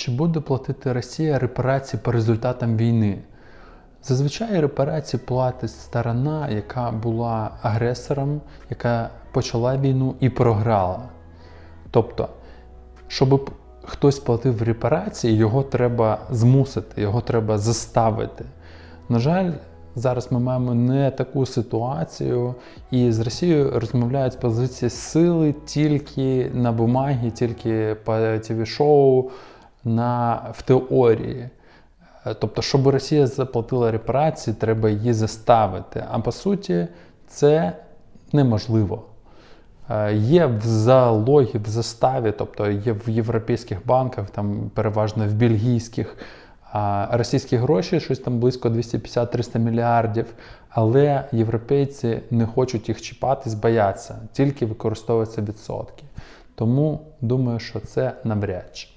Чи буде платити Росія репарації по результатам війни? Зазвичай репарації платить сторона, яка була агресором, яка почала війну і програла. Тобто, щоб хтось платив репарації, його треба змусити, його треба заставити. На жаль, зараз ми маємо не таку ситуацію, і з Росією розмовляють з позиції сили тільки на бумагі, тільки по ТВ-шоу, на, в теорії. Е, Тобто, щоб Росія заплатила репарації, треба її заставити. А по суті, це неможливо. Е, Є в залогі, в заставі, тобто є в європейських банках, там переважно в бельгійських, а російські гроші, щось там близько 250-300 мільярдів, але європейці не хочуть їх чіпатись, бояться, тільки використовуються відсотки. Тому думаю, що це навряд чи.